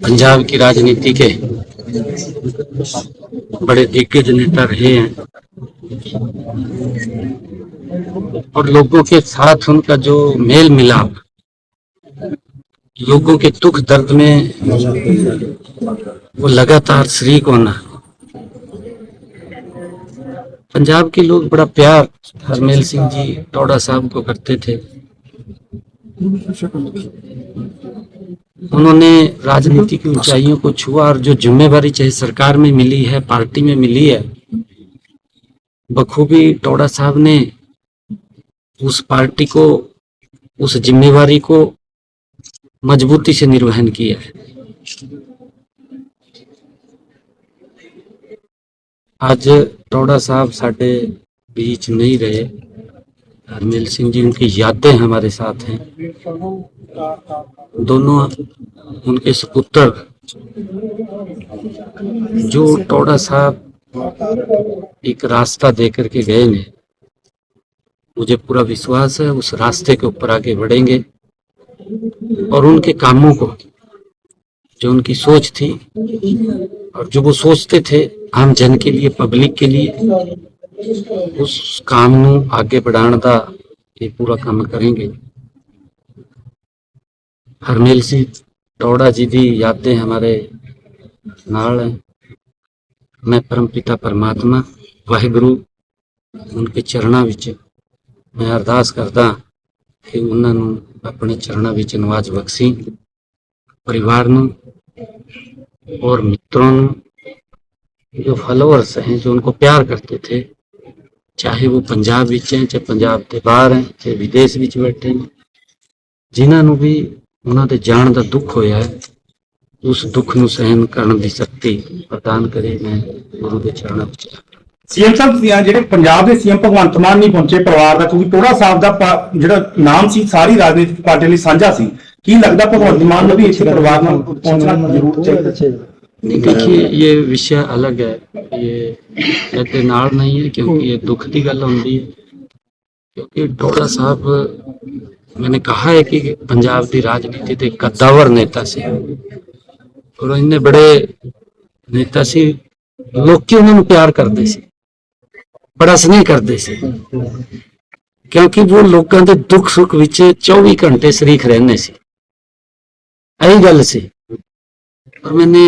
पंजाब की राजनीति के बड़े दिग्गज नेता रहे हैं। और लोगों के साथ उनका जो मेल मिलाप, लोगों के दुख दर्द में वो लगातार शरीक होना पंजाब के लोग बड़ा प्यार हरमेल सिंह जी टोडा साहब को करते थे। उन्होंने राजनीति की ऊंचाइयों को छुआ और जो जिम्मेवारी चाहे सरकार में मिली है पार्टी में मिली है बखूबी टोडा साहब ने उस पार्टी को उस जिम्मेवारी को मजबूती से निर्वहन किया है। आज टोडा साहब साडे बीच नहीं रहे। हरमेल सिंह जी, उनकी यादें हमारे साथ हैं। दोनों उनके सपुत्र, जो टोडा साहब एक रास्ता दे करके गए हैं। मुझे पूरा विश्वास है, उस रास्ते के ऊपर आगे बढ़ेंगे। और उनके कामों को, जो उनकी सोच थी, और जो वो सोचते थे आम जन के लिए, पब्लिक के लिए ਉਸ काम ਨੂੰ ਅੱਗੇ ਵਧਾਉਣ ਦਾ ਇਹ ਪੂਰਾ ਕੰਮ ਕਰਾਂਗੇ। ਹਰਮੇਲ ਸਿੰਘ ਟੋੜਾ ਜੀ ਦੀ ਯਾਦਾਂ ਹਮਾਰੇ ਨਾਲ ਮੈਂ ਪਰਮ ਪਿਤਾ ਪਰਮਾਤਮਾ, ਵਾਹਿਗੁਰੂ, ਉਨਕੇ ਚਰਣਾ ਵਿੱਚ ਮੈਂ ਅਰਦਾਸ ਕਰਦਾ ਕਿ ਉਹਨਾਂ ਨੂੰ ਆਪਣੇ ਚਰਣਾ ਵਿੱਚ ਨਵਾਜ ਬਖਸ਼ੀ। ਪਰਿਵਾਰ ਨੂੰ ਔਰ और मित्रों जो फॉलोअर्स हैं जो उनको ਪਿਆਰ ਕਰਦੇ ਥੇ ਚਾਹੇ ਉਹ ਪੰਜਾਬ ਵਿੱਚ ਹੈ ਚਾਹੇ ਪੰਜਾਬ ਦੇ ਬਾਹਰ ਹੈ ਚਾਹੇ ਵਿਦੇਸ਼ ਵਿੱਚ ਬੈਠੇ ਨੇ, ਜਿਨ੍ਹਾਂ ਨੂੰ ਵੀ ਉਹਨਾਂ ਦੇ ਜਾਣ ਦਾ ਦੁੱਖ ਹੋਇਆ ਹੈ, ਉਸ ਦੁੱਖ ਨੂੰ ਸਹਿਣ ਕਰਨ ਦੀ ਸ਼ਕਤੀ ਪ੍ਰਦਾਨ ਕਰੇ ਮੈਂ ਗੁਰੂ ਦੇ ਚਰਨਾਂ ਵਿੱਚ ਸੀਐਮ ਸਾਹਿਬ ਸੀ- ਜਿਹੜੇ ਪੰਜਾਬ ਦੇ ਸੀਐਮ ਭਗਵੰਤ ਮਾਨ ਨਹੀਂ ਪਹੁੰਚੇ ਪਰਿਵਾਰ ਦਾ, ਕਿਉਂਕਿ ਟੋੜਾ ਸਾਹਿਬ ਦਾ ਜਿਹੜਾ ਨਾਮ ਸੀ, ਸਾਰੀ ਰਾਜਨੀਤਿਕ ਪਾਰਟੀ ਲਈ ਸਾਂਝਾ ਸੀ। ਕੀ ਲੱਗਦਾ ਭਗਵੰਤ ਮਾਨ ਨੂੰ ਵੀ ਇੱਥੇ ਪਰਿਵਾਰ ਨਾਲ ਪਹੁੰਚਣਾ ਜ਼ਰੂਰ ਚਾਹੀਦਾ? नहीं देखिए ये विषय अलग है ये कहते नाल नहीं है क्योंकि ये दुख की गल होती है क्योंकि डोड़ा साहब मैंने कहा है कि पंजाब की राजनीति के कद्दावर नेता से और इन्ने बड़े नेता ਸੀ ਲੋਕੀ ਉਹਨਾਂ ਨੂੰ ਪਿਆਰ ਕਰਦੇ ਸੀ ਬੜਾ ਸਨੇਹ ਕਰਦੇ ਸੀ ਕਿਉਂਕਿ ਉਹ ਲੋਕਾਂ ਦੇ ਦੁੱਖ ਸੁੱਖ ਵਿੱਚ 24 ਘੰਟੇ ਸ਼ਰੀਕ ਰਹਿੰਦੇ ਸੀ ਇਹੀ ਗੱਲ ਸੀ ਪਰ ਮੈਨੇ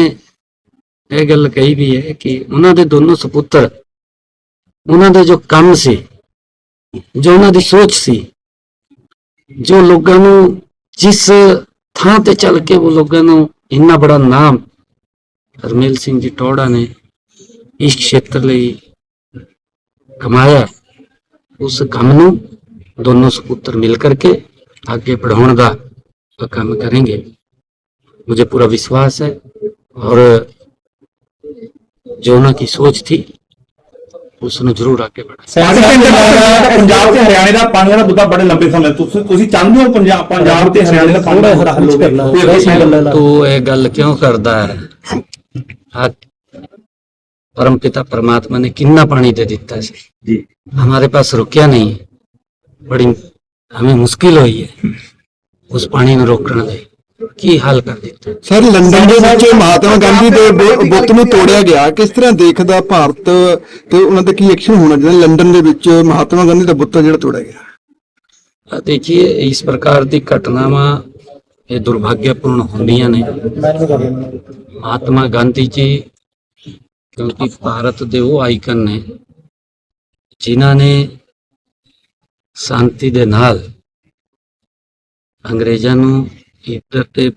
ਇਹ ਗੱਲ ਕਹੀ ਵੀ ਹੈ ਕਿ ਉਹਨਾਂ ਦੇ ਦੋਨੋਂ ਸੁਪੁੱਤਰ ਉਹਨਾਂ ਦੇ ਜੋ ਕੰਮ ਸੀ ਜੋ ਉਹਨਾਂ ਦੀ ਸੋਚ ਸੀ ਜੋ ਲੋਕਾਂ ਨੂੰ ਜਿਸ ਥਾਂ ਤੇ ਚੱਲ ਕੇ ਉਹ ਲੋਕਾਂ ਨੂੰ ਇੰਨਾ ਬੜਾ ਨਾਮ ਹਰਮੇਲ ਸਿੰਘ ਜੀ ਟੋੜਾ ਨੇ ਇਸ ਖੇਤਰ ਲਈ ਕਮਾਇਆ ਉਸ ਕੰਮ ਨੂੰ ਦੋਨੋਂ ਸੁਪੁੱਤਰ ਮਿਲ ਕਰਕੇ ਅੱਗੇ बढ़ाने ਦਾ ਕੰਮ करेंगे मुझे पूरा विश्वास है और जो उनकी सोच थी उसने जरूर आगे बढ़ा ਸਾਡੇ ਪਿੰਡ ਦਾ ਪੰਜਾਬ ਤੇ ਹਰਿਆਣੇ ਦਾ ਪਾਣੀ ਦਾ ਮੁੱਦਾ ਬੜੇ ਲੰਬੇ ਸਮੇਂ ਤੋਂ ਤੁਸੀਂ ਤੁਸੀਂ ਚਾਹੁੰਦੇ ਹੋ ਪੰਜਾਬ ਪੰਜਾਬ ਤੇ ਹਰਿਆਣੇ ਦਾ ਪਾਣੀ ਦਾ ਮੁੱਦਾ ਹੱਲ ਹੋਵੇ ਕੋਈ ਅੱਗੇ ਗੱਲ तू ये गल क्यों करता है आज परम पिता परमात्मा ने कितना पानी दे दिता है ਜੀ हमारे पास रुकया नहीं है बड़ी हमें मुश्किल हुई है उस पानी ਨੂੰ रोकने ਦੇ ਕੀ ਹੱਲ ਕਰ ਦਿੱਤਾ? ਸਰ ਲੰਡਨ ਦੇ ਵਿੱਚ ਮਹਾਤਮਾ ਗਾਂਧੀ ਦੇ ਬੁੱਤ ਨੂੰ ਤੋੜਿਆ ਗਿਆ ਕਿਸ ਤਰ੍ਹਾਂ ਦੇਖਦਾ ਭਾਰਤ ਤੇ ਉਹਨਾਂ ਦਾ ਕੀ ਐਕਸ਼ਨ ਹੋਣਾ ਚਾਹੀਦਾ? ਲੰਡਨ ਦੇ ਵਿੱਚ ਮਹਾਤਮਾ ਗਾਂਧੀ ਦਾ ਬੁੱਤ ਜਿਹੜਾ ਤੋੜਿਆ ਗਿਆ। ਆ ਦੇਖिए ਇਸ ਪ੍ਰਕਾਰ ਦੀ ਘਟਨਾਵਾਂ ਇਹ ਦੁਰਭਾਗਿਆਪੂਰਨ ਹੁੰਦੀਆਂ ਨੇ। ਮਹਾਤਮਾ ਗਾਂਧੀ ਜੀ ਕਿਉਂਕਿ ਭਾਰਤ ਦੇ ਉਹ ਆਈਕਨ ਨੇ ਜਿਨ੍ਹਾਂ ਨੇ ਸ਼ਾਂਤੀ ਦੇ ਨਾਲ ਅੰਗਰੇਜ਼ਾਂ ਨੂੰ ਇੱਧਰ ਤੇ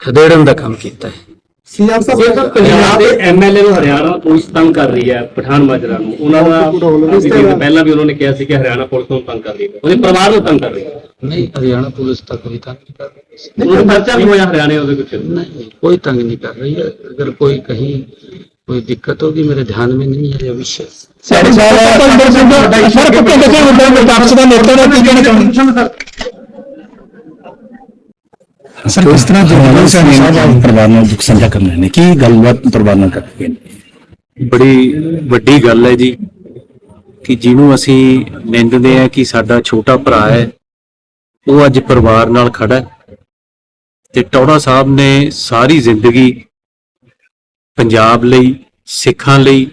ਖਦੇੜਨ ਦਾ ਕੰਮ ਕੀਤਾ ਹੈ ਸੀਐਮ ਸਾਹਿਬ ਪੰਜਾਬ ਦੇ ਐਮਐਲਏ ਨੂੰ ਹਰਿਆਣਾ ਪੁਲਿਸ ਤੰਗ ਕਰ ਰਹੀ ਹੈ ਪਠਾਨ ਮਾਜਰਾ ਨੂੰ ਉਹਨਾਂ ਦਾ ਕਾਫੀ ਦਿਨ ਪਹਿਲਾਂ ਵੀ ਉਹਨਾਂ ਨੇ ਕਿਹਾ ਸੀ ਕਿ ਹਰਿਆਣਾ ਪੁਲਿਸ ਨੂੰ ਤੰਗ ਕਰ ਰਹੀ ਹੈ ਉਹਦੇ ਪਰਿਵਾਰ ਨੂੰ ਤੰਗ ਕਰ ਰਹੀ ਹੈ ਨਹੀਂ ਹਰਿਆਣਾ ਪੁਲਿਸ ਤਾਂ ਕੋਈ ਤੰਗ ਨਹੀਂ ਕਰ ਰਹੀ ਉਹਨਾਂ ਦਾ ਪਰਚਾ ਵੀ ਹੋਇਆ ਹਰਿਆਣੇ ਉਹਦੇ ਕੁਝ नहीं कोई तंग नहीं कर रही है अगर कोई कहीं कोई दिक्कत होगी मेरे ध्यान में नहीं है ये विषय ਸਾਡੇ ਸਾਹਿਬ ਸਰ ਕਿੱਥੇ ਕਿੱਥੇ ਹੁੰਦਾ ਵਿਪਕਸ਼ ਦਾ ਨੇਤਾ ਦਾ ਕੀ ਕਹਿਣਾ ਚਾਹੁੰਦੇ ਸਰ ਕਿਸ ਤਰ੍ਹਾਂ ਜਰਨਲ ਸਾਹਿਬ ਪਰਿਵਾਰ ਨਾਲ ਦੁੱਖ ਸਾਂਝਾ ਕਰਨਾ ਨੇ? ਕੀ ਗੱਲਬਾਤ ਪਰਿਵਾਰ ਨਾਲ ਕਰਦੇ ਨੇ? ਬੜੀ ਵੱਡੀ ਗੱਲ ਹੈ ਜੀ ਕਿ ਜਿਹਨੂੰ ਅਸੀਂ ਨਿੰਦਦੇ ਆ ਕਿ ਸਾਡਾ ਛੋਟਾ ਭਰਾ ਹੈ ਉਹ ਅੱਜ ਪਰਿਵਾਰ ਨਾਲ ਖੜਾ ਹੈ ਤੇ ਟੌੜਾ ਸਾਹਿਬ ਨੇ ਸਾਰੀ ਜ਼ਿੰਦਗੀ ਪੰਜਾਬ ਲਈ ਸਿੱਖਾਂ ਲਈ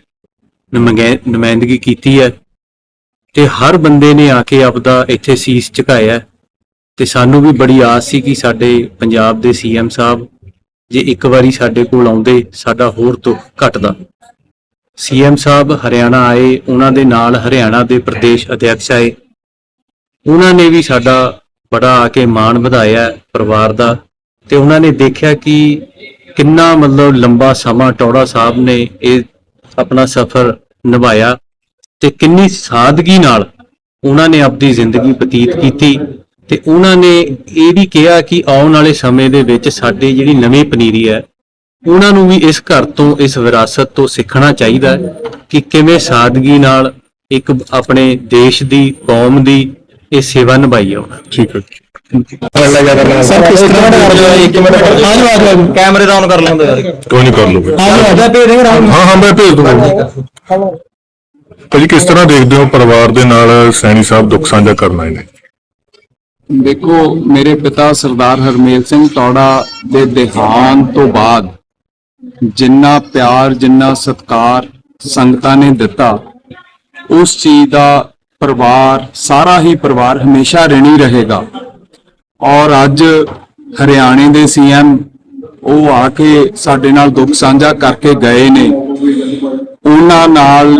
ਨੁਮਾਇ- ਨੁਮਾਇੰਦਗੀ ਕੀਤੀ ਹੈ ਤੇ ਹਰ ਬੰਦੇ ਨੇ ਆ ਕੇ ਆਪਦਾ ਇੱਥੇ ਸੀਸ ਝੁਕਾਇਆ ਹੈ। ਤੇ ਸਾਨੂੰ ਵੀ ਬੜੀ ਆਸ ਸੀ ਕਿ ਸਾਡੇ ਪੰਜਾਬ ਦੇ ਸੀਐਮ ਸਾਹਿਬ ਜੇ ਇੱਕ ਵਾਰੀ ਸਾਡੇ ਕੋਲ ਆਉਂਦੇ, ਸਾਡਾ ਹੋਰ ਦੁੱਖ ਘਟਦਾ। ਸੀਐਮ ਸਾਹਿਬ ਹਰਿਆਣਾ ਆਏ, ਉਹਨਾਂ ਦੇ ਨਾਲ ਹਰਿਆਣਾ ਦੇ ਪ੍ਰਦੇਸ਼ ਅਧਿਕਸ਼ ਆਏ। ਉਹਨਾਂ ਨੇ ਵੀ ਸਾਡਾ ਬੜਾ ਆ ਕੇ ਮਾਣ ਵਧਾਇਆ ਪਰਿਵਾਰ ਦਾ ਤੇ ਉਹਨਾਂ ਨੇ ਦੇਖਿਆ ਕਿ ਕਿੰਨਾ ਮਤਲਬ ਲੰਬਾ ਸਮਾਂ ਟੌੜਾ ਸਾਹਿਬ ਨੇ ਇਹ ਆਪਣਾ ਸਫ਼ਰ ਨਿਭਾਇਆ ਤੇ ਕਿੰਨੀ ਸਾਦਗੀ ਨਾਲ ਉਹਨਾਂ ਨੇ ਆਪਣੀ ਜ਼ਿੰਦਗੀ ਬਤੀਤ ਕੀਤੀ। ਤੇ ਉਹਨਾਂ ਨੇ ਇਹ ਵੀ ਕਿਹਾ ਕਿ ਆਉਣ ਵਾਲੇ ਸਮੇਂ ਦੇ ਵਿੱਚ ਸਾਡੀ ਜਿਹੜੀ ਨਵੀਂ ਪਨੀਰੀ ਹੈ ਉਹਨਾਂ ਨੂੰ ਵੀ ਇਸ ਘਰ ਤੋਂ ਇਸ ਵਿਰਾਸਤ ਤੋਂ ਸਿੱਖਣਾ ਚਾਹੀਦਾ ਹੈ ਕਿ ਕਿਵੇਂ ਸਾਦਗੀ ਨਾਲ ਇੱਕ ਆਪਣੇ ਦੇਸ਼ ਦੀ ਕੌਮ ਦੀ ਇਹ ਸੇਵਾ ਨਿਭਾਈ ਨੇ। ਠੀਕ ਹੈ। ਕੈਮਰੇ ਦਾ ਆਨ ਕਰ ਲੈਂਦੇ ਯਾਰ ਕੋਈ ਨਹੀਂ ਕਰ ਮੈਂ ਦੂੰਗਾ ਭਾਜੀ ਕਿਸ ਤਰ੍ਹਾਂ ਦੇਖਦੇ ਹੋ ਪਰਿਵਾਰ ਦੇ ਨਾਲ ਸੈਣੀ ਸਾਹਿਬ ਦੁੱਖ ਸਾਂਝਾ ਕਰਨਾ ਇਹਨੇ ਦੇਖੋ ਮੇਰੇ ਪਿਤਾ ਸਰਦਾਰ ਹਰਮੇਲ ਸਿੰਘ ਟੌੜਾ ਦੇ ਦੇਹਾਂਤ ਤੋਂ ਬਾਅਦ ਜਿੰਨਾ ਪਿਆਰ ਜਿੰਨਾ ਸਤਿਕਾਰ ਸੰਗਤਾਂ ਨੇ ਦਿੱਤਾ ਉਸ ਚੀਜ਼ ਦਾ ਪਰਿਵਾਰ ਸਾਰਾ ਹੀ ਪਰਿਵਾਰ ਹਮੇਸ਼ਾ ਰਣੀ ਰਹੇਗਾ। ਔਰ ਅੱਜ ਹਰਿਆਣੇ ਦੇ ਸੀਐਮ ਉਹ ਆ ਕੇ ਸਾਡੇ ਨਾਲ ਦੁੱਖ ਸਾਂਝਾ ਕਰਕੇ ਗਏ ਨੇ। ਉਹਨਾਂ ਨਾਲ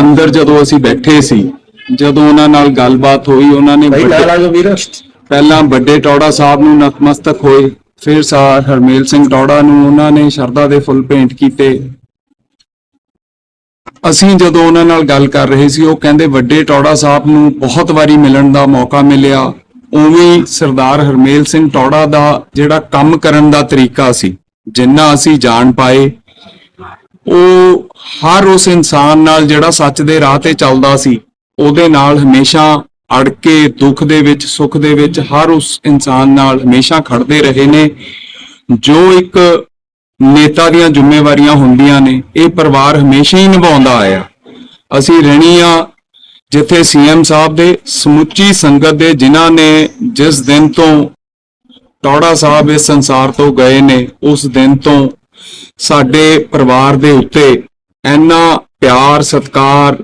ਅੰਦਰ ਜਦੋਂ ਅਸੀਂ ਬੈਠੇ ਸੀ ਜਦੋਂ ਉਹਨਾਂ ਨਾਲ ਗੱਲਬਾਤ ਹੋਈ ਉਹਨਾਂ ਨੇ ਵੱਡੇ- ਪਹਿਲਾਂ ਵੱਡੇ ਟੌੜਾ ਸਾਹਿਬ ਨੂੰ ਨਤਮਸਤਕ ਹੋਏ, ਫਿਰ ਸਰ ਹਰਮੇਲ ਸਿੰਘ ਟੌੜਾ ਨੂੰ ਉਹਨਾਂ ਨੇ ਸ਼ਰਧਾ ਦੇ ਫੁੱਲ ਭੇਂਟ ਕੀਤੇ। ਅਸੀਂ ਜਦੋਂ ਉਹਨਾਂ ਨਾਲ ਗੱਲ ਕਰ ਰਹੇ ਸੀ, ਉਹ ਕਹਿੰਦੇ ਵੱਡੇ ਟੌੜਾ ਸਾਹਿਬ ਨੂੰ ਬਹੁਤ ਵਾਰੀ ਮਿਲਣ ਦਾ ਮੌਕਾ ਮਿਲਿਆ। ਉਵੇਂ ਸਰਦਾਰ ਹਰਮੇਲ ਸਿੰਘ ਟੌੜਾ ਦਾ ਜਿਹੜਾ ਕੰਮ ਕਰਨ ਦਾ ਤਰੀਕਾ ਸੀ, ਜਿੰਨਾ ਅਸੀਂ ਜਾਣ ਪਾਏ, ਉਹ ਹਰ ਉਸ ਇਨਸਾਨ ਨਾਲ ਜਿਹੜਾ ਸੱਚ ਦੇ ਰਾਹ ਤੇ ਚੱਲਦਾ ਸੀ, ਉਹਦੇ ਨਾਲ ਹਮੇਸ਼ਾ ਅੜ ਕੇ ਦੁੱਖ ਦੇ ਵਿੱਚ, ਸੁੱਖ ਦੇ ਵਿੱਚ ਹਰ ਉਸ ਇਨਸਾਨ ਨਾਲ ਹਮੇਸ਼ਾ ਖੜਦੇ ਰਹੇ ਨੇ, ਜੋ ਇੱਕ ਨੇਤਾ ਦੀਆਂ ਜ਼ਿੰਮੇਵਾਰੀਆਂ ਹੁੰਦੀਆਂ ਨੇ, ਇਹ ਪਰਿਵਾਰ ਹਮੇਸ਼ਾ ਹੀ ਨਿਭਾਉਂਦਾ ਆਇਆ। ਅਸੀਂ ਰਹਿਣੀ ਆ ਜਿੱਥੇ ਸੀਐਮ ਸਾਹਿਬ ਦੇ ਸਮੁੱਚੀ ਸੰਗਤ ਦੇ, ਜਿਨ੍ਹਾਂ ਨੇ ਜਿਸ ਦਿਨ ਤੋਂ ਟੌੜਾ ਸਾਹਿਬ ਇਸ ਸੰਸਾਰ ਤੋਂ ਗਏ ਨੇ, ਉਸ ਦਿਨ ਤੋਂ ਸਾਡੇ ਪਰਿਵਾਰ ਦੇ ਉੱਤੇ ਇੰਨਾ ਪਿਆਰ, ਸਤਿਕਾਰ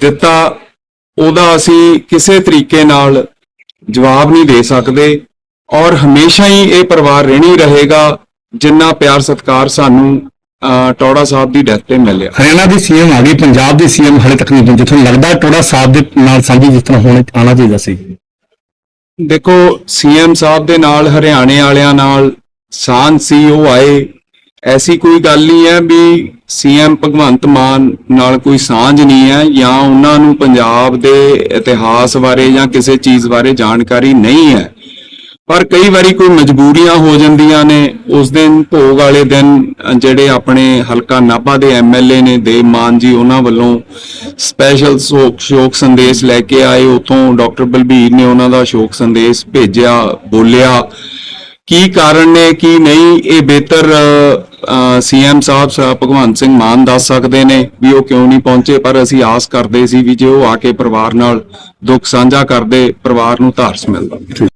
ਦਿੱਤਾ ਉਹਦਾ ਅਸੀਂ ਕਿਸੇ ਤਰੀਕੇ ਨਾਲ ਜਵਾਬ ਨਹੀਂ ਦੇ ਸਕਦੇ ਔਰ ਹਮੇਸ਼ਾ ਹੀ ਇਹ ਪਰਿਵਾਰ ਰਹਿਣੀ ਰਹੇਗਾ ਜਿੰਨਾ ਪਿਆਰ ਸਤਿਕਾਰ ਸਾਨੂੰ ਟੌੜਾ ਸਾਹਿਬ ਦੀ ਡੈਥ ਤੇ ਮਿਲਿਆ। ਹਰਿਆਣਾ ਦੀ ਸੀਐਮ ਆ ਗਈ ਪੰਜਾਬ ਦੀ ਸੀਐਮ ਹਲੇ ਤੱਕ ਨਹੀਂ ਤੁਹਾਨੂੰ ਲੱਗਦਾ ਟੋੜਾ ਸਾਹਿਬ ਦੇ ਨਾਲ ਸਾਂਝੀ ਜਿਸ ਤਰ੍ਹਾਂ ਹੋਣੇ ਆਣਾ ਚਾਹੀਦਾ ਸੀ। ਦੇਖੋ ਸੀਐਮ ਸਾਹਿਬ ਦੇ ਨਾਲ ਹਰਿਆਣੇ ਵਾਲਿਆਂ ਨਾਲ ਸਾਂਝ ਸੀ ਉਹ ਆਏ। ਐਸੀ ਕੋਈ ਗੱਲ ਨਹੀਂ ਹੈ ਵੀ ਸੀਐਮ ਭਗਵੰਤ ਮਾਨ ਨਾਲ ਕੋਈ ਸਾਂਝ ਨਹੀਂ ਹੈ ਜਾਂ ਉਹਨਾਂ ਨੂੰ ਪੰਜਾਬ ਦੇ ਇਤਿਹਾਸ ਬਾਰੇ ਜਾਂ ਕਿਸੇ ਚੀਜ਼ ਬਾਰੇ ਜਾਣਕਾਰੀ ਨਹੀਂ ਹੈ। ਪਰ ਕਈ ਵਾਰੀ ਕੋਈ ਮਜਬੂਰੀਆਂ ਹੋ ਜਾਂਦੀਆਂ ਨੇ। ਉਸ ਦਿਨ ਭੋਗ ਵਾਲੇ ਦਿਨ ਜਿਹੜੇ ਆਪਣੇ ਹਲਕਾ ਨਾਭਾ ਦੇ ਐਮਐਲਏ ਨੇ ਦੇਵ ਮਾਨ ਜੀ ਉਹਨਾਂ ਵੱਲੋਂ ਸਪੈਸ਼ਲ ਸ਼ੋਕ ਸ਼ੋਕ ਸੰਦੇਸ਼ ਲੈ ਕੇ ਆਏ। ਉਥੋਂ ਡਾਕਟਰ ਬਲਬੀਰ ਨੇ ਉਹਨਾਂ ਦਾ ਸ਼ੋਕ ਸੰਦੇਸ਼ ਭੇਜਿਆ, ਬੋਲਿਆ, ਕੀ ਕਾਰਨ ਨੇ, ਕੀ ਨਹੀਂ, ਇਹ ਬਿਹਤਰ ਸੀਐਮ ਸਾਹਿਬ ਸ- ਭਗਵੰਤ ਸਿੰਘ ਮਾਨ ਦੱਸ ਸਕਦੇ ਨੇ ਵੀ ਉਹ ਕਿਉਂ ਨਹੀਂ ਪਹੁੰਚੇ, ਪਰ ਅਸੀਂ ਆਸ ਕਰਦੇ ਸੀ ਵੀ ਜੇ ਉਹ ਆ ਕੇ ਪਰਿਵਾਰ ਨਾਲ ਦੁੱਖ ਸਾਂਝਾ ਕਰਦੇ, ਪਰਿਵਾਰ ਨੂੰ ਧਾਰਸ ਮਿਲਦਾ